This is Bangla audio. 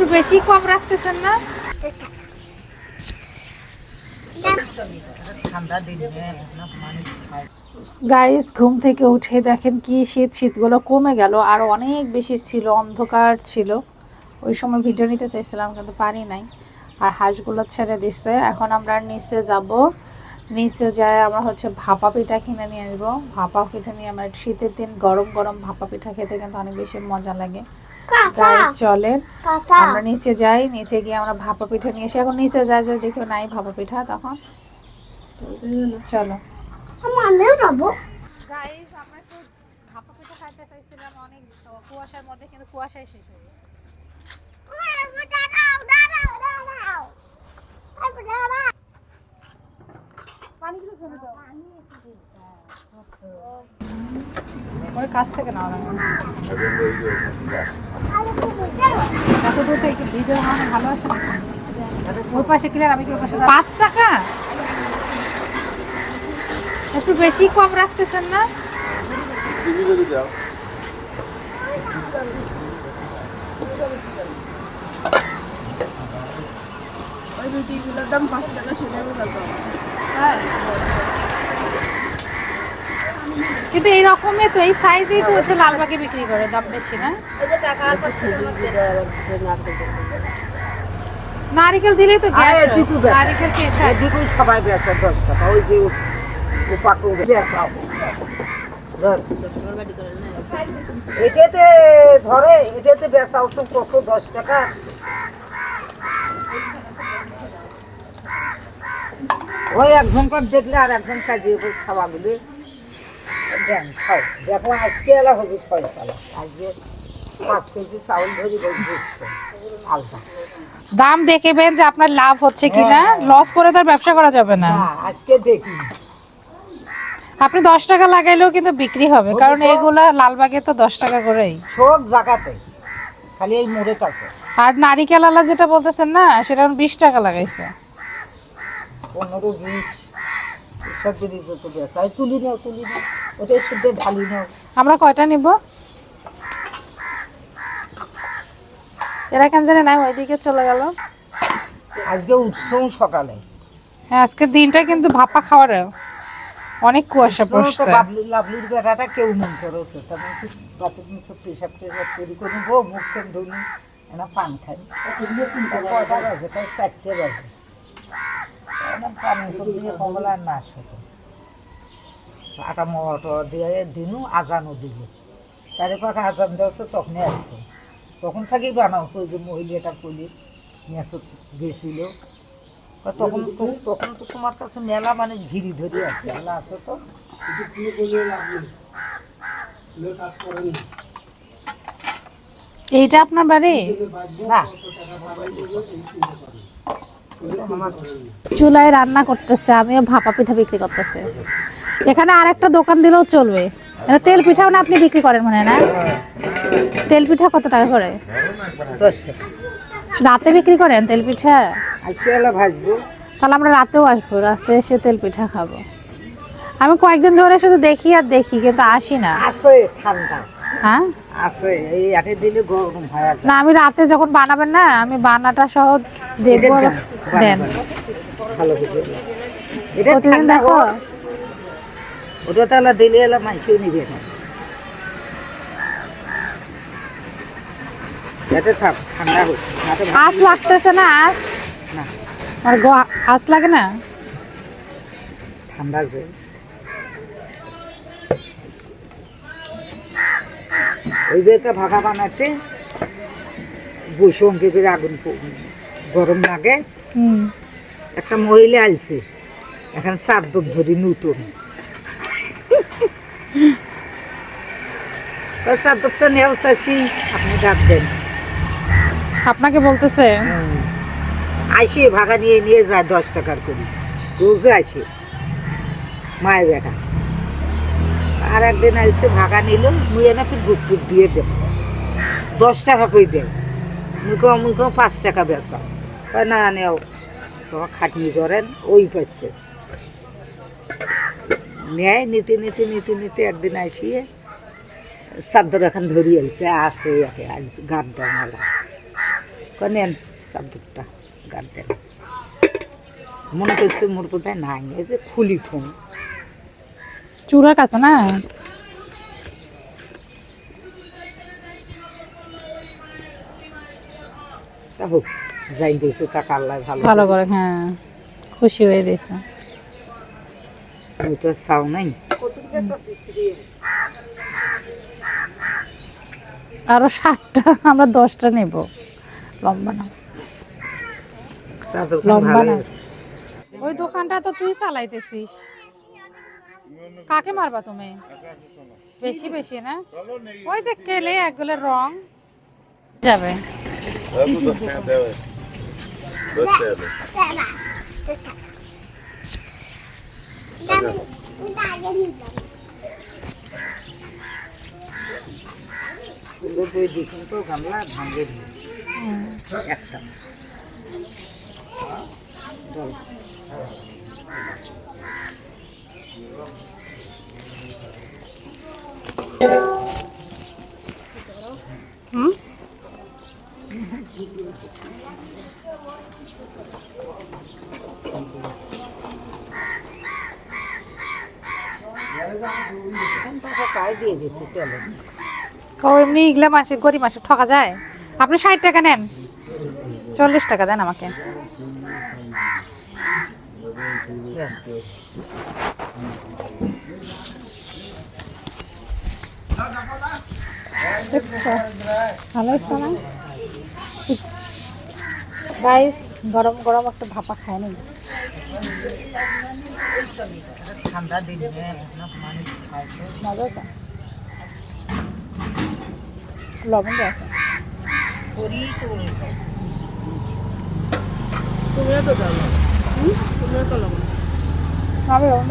একটু বেশি কম রাখতেছেন না? গাইস ঘুম থেকে উঠে দেখেন কি শীত, শীতগুলো কমে গেল আর অনেক বেশি ছিল, অন্ধকার ছিল। ওই সময় ভিডিও নিতে চাইছিলাম, কিন্তু পারি নাই। আর হাঁসগুলো ছেড়ে দিচ্ছে এখন আমরা নিচে যাব। নিচে যায় আমরা হচ্ছে ভাপা পিঠা কিনে নিয়ে আসব। ভাপা পিঠা নিয়ে আমরা শীতের দিন গরম গরম ভাপা পিঠা খেতে কিন্তু অনেক বেশি মজা লাগে। চলেন আমরা নিচে যাই নিচে গিয়ে আমরা ভাপা পিঠা নিয়ে এসে এখন নিচে যাই যদি দেখি নাই ভাপা পিঠা তখন চলো ভাপা পিঠা খাইতে চাইছিলাম অনেক কুয়াশার মধ্যে কিন্তু কুয়াশায় শেষ হয়ে গেছে পানিগুলো ফেলে দাও কাছ থেকে নাও না এত দূর থেকে ভিডিও মানে ভালো আসে ওই পাশে ক্লিয়ার আমি কি ওই পাশে পাঁচ টাকা? একটু বেশি কম রাখতেছেন না? কিন্তু এই রকমের তো এই সাইজেই তো হচ্ছে লালবাগে বিক্রি করে দাম বেশি না? নারিকেল দিলেই তো। নারিকেল সবাই বেচা দশ টাকা। ওই যে উপাকু এটাতে ধরে এটাতে কত দশ টাকা? ওই দেখলে আর একজন কাজে খাওয়াগুলি দেন খাও দেখো আজকে এলা পয়সালা আজকে পাঁচ কেজি চাউল ধরি বসছে আলতা দাম দেখবেন যে আপনার লাভ হচ্ছে কিনা। হ্যাঁ। লস করে তো আর ব্যবসা করা যাবে না। না আজকে দেখি আপনি দশ টাকা লাগাইলেও কিন্তু বিক্রি হবে কারণ এগুলা লালবাগে তো দশ টাকা করেই। সব জায়গাতে খালি এই মোড়ে কাছে আর নারিকেল আলা যেটা বলতেছেন না সেটা বিশ টাকা লাগাইছে। পনেরো বিশ সব বেচাই তুলি নাও তুলি নাও। ওটাই শুদ্ধ ঢালি নাও। আমরা কয়টা নিব? এরা কেন জানে নাই ওইদিকে চলে গেল। আজকে উৎসব সকালে। হ্যাঁ আজকের দিনটা কিন্তু ভাপা খাওয়ার। অনেক কুয়াশা পড়ছে। বাবলি লাবলির বেটাটা কেউ মন করেছে তেমন কি বাচ্চা মুখ পেশাব টেশাব তৈরি করে বো মুখ খেন ধুনি এনা পান খাই। কয়টা বাজে? তাই চারটে বাজে। পান দিয়ে কমলা নাশ হতো আটা মটর দিয়ে দিনু আজানও দিল চারি পাখা আজান দেওয়া তখনই আসছে তখন থেকেই বানাওছে ওই যে মহিলাটা পুলিশ নিয়ে গেছিল। তখন তখন তো তোমার কাছে মেলা মানে ঘিরি ধরে আছে মেলা আছে তো। এইটা আপনার বাড়ি না? চুলায় রান্না করতেছে আমিও ভাপা পিঠা বিক্রি করতেছে। এখানে আর একটা দোকান দিলেও চলবে। এটা তেল পিঠাও না আপনি বিক্রি করেন মানে না? তেল পিঠা কত টাকা করে? রাতে বিক্রি করেন তেল পিঠা? তাহলে আমরা রাতেও আসব রাতে এসে তেল পিঠা খাব। আমি কয়েকদিন ধরে শুধু দেখি আর দেখি কিন্তু আসি না। আছে ঠান্ডা। হ্যাঁ? আছে এই আটে দিলে গরম হয় না আমি রাতে যখন বানাবেন না আমি বানাটা সহ দেখব দেন। প্রতিদিন দেখো। ওটা তাহলে দিলে এলা মাইসেও নিবে না। এটা থাক ঠান্ডা হোক নাতে লাগতেছে না আঁশ না। আর গো- আঁশ লাগে না? ঠান্ডা যে ওই যে একটা ভাগা বানাতে বসে অঙ্কে করে আগুন গরম লাগে। একটা মহিলা আলছে এখন চার দম ধরি নতুন। দপটা নেওয়া চাইছি আপনি ডাক দেন। আপনাকে বলতেছে? আইসে ভাগা নিয়ে নিয়ে যায় দশ টাকার করে। রোজে আসে মায়ের বেটা। আর একদিন আইসে ভাগা নিল মুই এনে ফির টুক দিয়ে দেব। দশ টাকা করে দেয়? মুই কম পাঁচ টাকা বেচা। না নেও। তোমার খাটনি করেন ওই পাচ্ছে। নেয় নিতে নিতে নিতে নিতে একদিন আসিয়ে চাদর এখন ধরি আইছে আছে একে গান দেওয়া কয় নেন চাদরটা গার দেন। মনে করছে মোর কোথায় নাই এই যে খুলি থুম। চূড়ার কাছে না? তা হোক যাই দিয়েছে টাকা আল্লাহ ভালো ভালো করে। হ্যাঁ খুশি হয়ে দিয়েছে চাও নাই আরও ষাটটা আমরা দশটা নেব। লম্বা না। লম্বা না। ওই দোকানটা তো তুই চালাইতেছিস। কাকে মারবা তুমি? বেশি বেশি না? ওই যে কেলে একগুলো রং। যাবে। Dada. This করে দিয়েছেন তো গামলা ভাঙে একটা এখন টাকা কায় দিয়ে গেছে তেলে ও এমনি এগুলা মাসে গরিব মাসে ঠকা যায়। আপনি ষাট টাকা নেন। চল্লিশ টাকা দেন আমাকে। ভালো গরম গরম একটা ভাপা খায় নি ঠান্ডা দিন তো। মজা আছে লবণ আছে করি তো বলে খায়। আমি লবণ